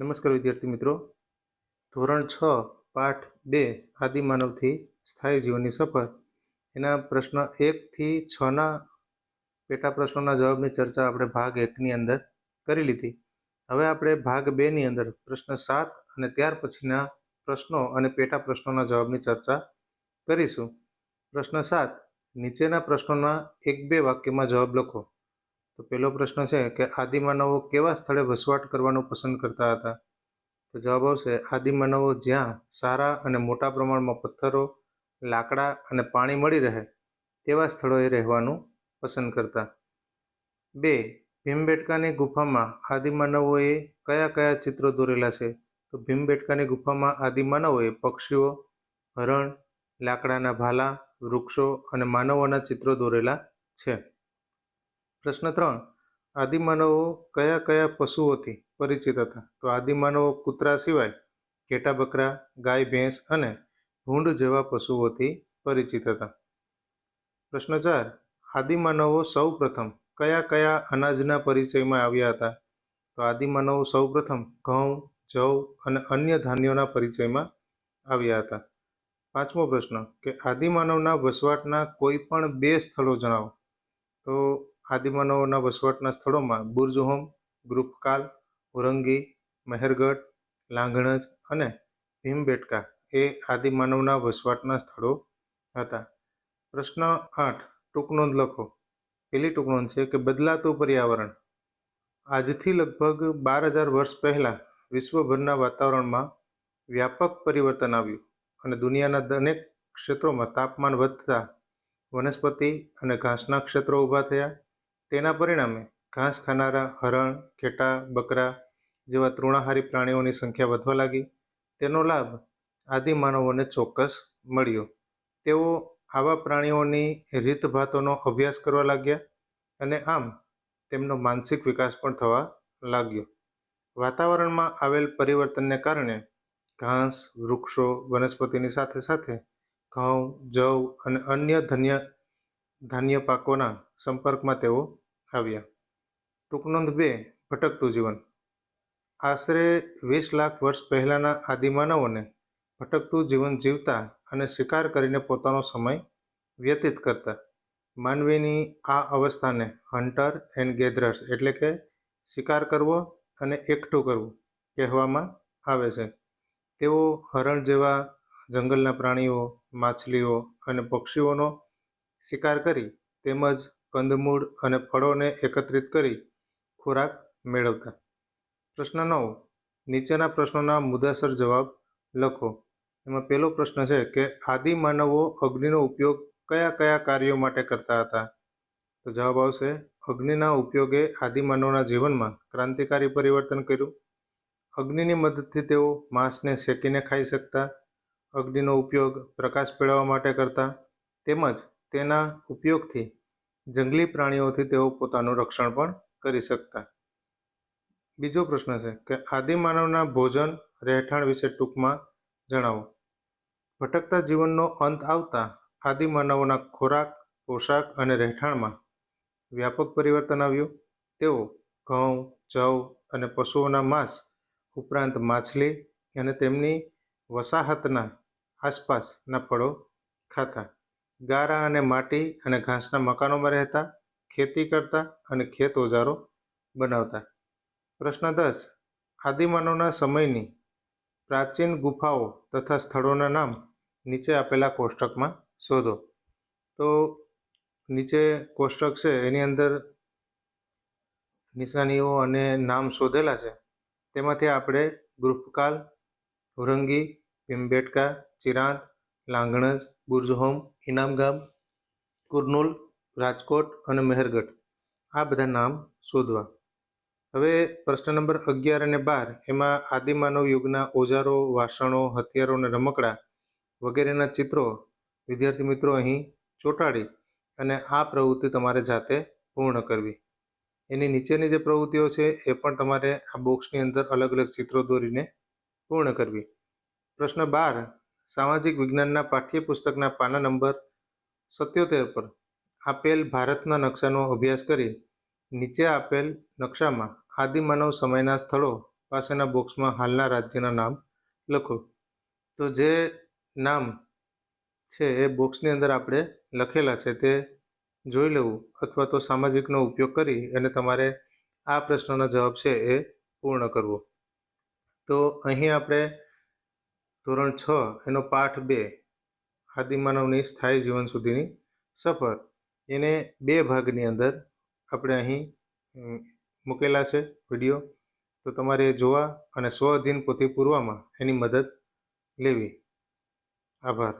નમસ્કાર વિદ્યાર્થી મિત્રો. ધોરણ છ, પાઠ બે આદિમાનવથી સ્થાયી જીવનની સફર. એના પ્રશ્ન એકથી છના પેટા પ્રશ્નોના જવાબની ચર્ચા આપણે ભાગ એકની અંદર કરી લીધી. હવે આપણે ભાગ બેની અંદર પ્રશ્ન સાત અને ત્યાર પછીના પ્રશ્નો અને પેટા પ્રશ્નોના જવાબની ચર્ચા કરીશું. પ્રશ્ન સાત, નીચેના પ્રશ્નોના એક બે વાક્યમાં જવાબ લખો. તો પહેલો પ્રશ્ન છે કે આદિમાનવો કેવા સ્થળે વસવાટ કરવાનું પસંદ કરતા હતા? તો જવાબ આવશે, આદિમાનવો જ્યાં સારા અને મોટા પ્રમાણમાં પથ્થરો, લાકડા અને પાણી મળી રહે તેવા સ્થળોએ રહેવાનું પસંદ કરતા. બે, ભીમબેટકાની ગુફામાં આદિમાનવોએ કયા કયા ચિત્રો દોરેલા છે? તો ભીમબેટકાની ગુફામાં આદિમાનવોએ પક્ષીઓ, હરણ, લાકડાના ભાલા, વૃક્ષો અને માનવોના ચિત્રો દોરેલા છે. પ્રશ્ન ત્રણ. આદિમાનવો કયા કયા પશુઓથી પરિચિત હતા? તો આદિમાનવો કૂતરા સિવાય ઘેટા બકરા, ગાય, ભેંસ અને ભૂંડ જેવા પશુઓથી પરિચિત હતા. પ્રશ્ન ચાર. આદિમાનવો સૌ પ્રથમ કયા કયા અનાજના પરિચયમાં આવ્યા હતા? તો આદિમાનવો સૌ પ્રથમ ઘઉં, જવ અને અન્ય ધાન્યોના પરિચયમાં આવ્યા હતા. પાંચમો પ્રશ્ન. કે આદિમાનવના વસવાટના કોઈ પણ બે સ્થળો જણાવો. તો આદિમાનવોના વસવાટના સ્થળોમાં બુર્જહોમ ગ્રુપકાલ ઉરંગી, મહેરગઢ લાંઘણજ અને ભીમબેટકા એ આદિમાનવના વસવાટના સ્થળો હતા. પ્રશ્ન આઠ ટૂંકનોંધ લખો. પેલી ટૂંકનોંધ છે કે બદલાતું પર્યાવરણ. આજથી લગભગ બાર હજાર વર્ષ પહેલાં વિશ્વભરના વાતાવરણમાં વ્યાપક પરિવર્તન આવ્યું અને દુનિયાના દરેક ક્ષેત્રોમાં તાપમાન વધતા વનસ્પતિ અને ઘાસના ક્ષેત્રો ઊભા થયા. તેના પરિણામે ઘાસ ખાનારા, હરણ, ઘેટા, બકરા જેવા તૃણાહારી પ્રાણીઓની સંખ્યા વધવા લાગી. તેનો લાભ આદિમાનવોને ચોક્કસ મળ્યો. તેઓ આવા પ્રાણીઓની રીતભાતોનો અભ્યાસ કરવા લાગ્યા અને આમ તેમનો માનસિક વિકાસ પણ થવા લાગ્યો. વાતાવરણમાં આવેલ પરિવર્તનને કારણે ઘાસ, વૃક્ષો, વનસ્પતિની સાથે સાથે ઘઉં, જવ અને અન્ય ધન્ય ધાન્ય પાકોના સંપર્કમાં તેઓ આવ્યા. ટૂંકનોંધ બે, ભટકતું જીવન. આશરે વીસ લાખ વર્ષ પહેલાંના આદિમાનવોને ભટકતું જીવન જીવતા અને શિકાર કરીને પોતાનો સમય વ્યતીત કરતા. માનવીની આ અવસ્થાને હન્ટર એન્ડ ગેધરર્સ એટલે કે શિકાર કરવો અને એકઠું કરવું કહેવામાં આવે છે. તેઓ હરણ જેવા જંગલના પ્રાણીઓ, માછલીઓ અને પક્ષીઓનો શિકાર કરી તેમજ કંદમૂળ અને ફળોને એકત્રિત કરી ખોરાક મેળવતા. પ્રશ્ન નવ. નીચેના પ્રશ્નોના મુદ્દાસર જવાબ લખો. એમાં પહેલો પ્રશ્ન છે કે આદિમાનવો અગ્નિનો ઉપયોગ કયા કયા કાર્યો માટે કરતા હતા? તો જવાબ આવશે, અગ્નિના ઉપયોગે આદિમાનવના જીવનમાં ક્રાંતિકારી પરિવર્તન કર્યું. અગ્નિની મદદથી તેઓ માંસને શેકીને ખાઈ શકતા, અગ્નિનો ઉપયોગ પ્રકાશ મેળવવા માટે કરતા, તેમજ તેના ઉપયોગથી જંગલી પ્રાણીઓથી તેઓ પોતાનું રક્ષણ પણ કરી શકતા. બીજો પ્રશ્ન છે કે આદિમાનવના ભોજન રહેઠાણ વિશે ટૂંકમાં જણાવો. ભટકતા જીવનનો અંત આવતા આદિમાનવોના ખોરાક, પોશાક અને રહેઠાણમાં વ્યાપક પરિવર્તન આવ્યું. તેઓ ઘઉં, જવ અને પશુઓના માંસ, ઉપરાંત માછલી અને તેમની વસાહતના આસપાસના ફળો ખાતા. ગારા અને માટી અને ઘાસના મકાનોમાં રહેતા, ખેતી કરતા અને ખેત ઓજારો બનાવતા. પ્રશ્ન દસ. આદિમાનવના સમયની પ્રાચીન ગુફાઓ તથા સ્થળોના નામ નીચે આપેલા કોષ્ટકમાં શોધો. તો નીચે કોષ્ટક છે, એની અંદર નિશાનીઓ અને નામ શોધેલા છે. તેમાંથી આપણે ગૃહકાલ હુરંગી ભીમબેટકા, ચિરાંત, લાંગણજ બુર્જહોમ, ઇનામગામ, કુર્નુલ, રાજકોટ અને મહેરગઢ. આ બધા નામ શોધવા. હવે પ્રશ્ન નંબર અગિયાર અને બાર, એમાં આદિમાનવ યુગના ઓજારો, વાસણો, હથિયારો અને રમકડા વગેરેના ચિત્રો વિદ્યાર્થી મિત્રો અહીં ચોંટાડી અને આ પ્રવૃત્તિ તમારે જાતે પૂર્ણ કરવી. એની નીચેની જે પ્રવૃત્તિઓ છે એ પણ તમારે આ બોક્સની અંદર અલગ અલગ ચિત્રો દોરીને પૂર્ણ કરવી. પ્રશ્ન બાર સામાજિક વિજ્ઞાનના પાઠ્યપુસ્તકના પાના નંબર સત્યોતેર પર આપેલ ભારતના નકશાનો અભ્યાસ કરી નીચે આપેલ નકશામાં આદિમાનવ સમયના સ્થળો પાસેના બોક્સમાં હાલના રાજ્યના નામ લખો. તો જે નામ છે એ બોક્સની અંદર આપણે લખેલા છે તે જોઈ લેવું અથવા તો સામાજિકનો ઉપયોગ કરી અને તમારે આ પ્રશ્નનો જવાબ છે એ પૂર્ણ કરવો. તો અહીં આપણે ધોરણ છ, એનો પાઠ બે, આદિમાનવની સ્થાયી જીવન સુધીની સફર. એને બે ભાગની અંદર આપણે અહીં મૂકેલા છે વીડિયો. તો તમારે જોવા અને સ્વ અધીન પોથી પૂરવામાં એની મદદ લેવી. આભાર.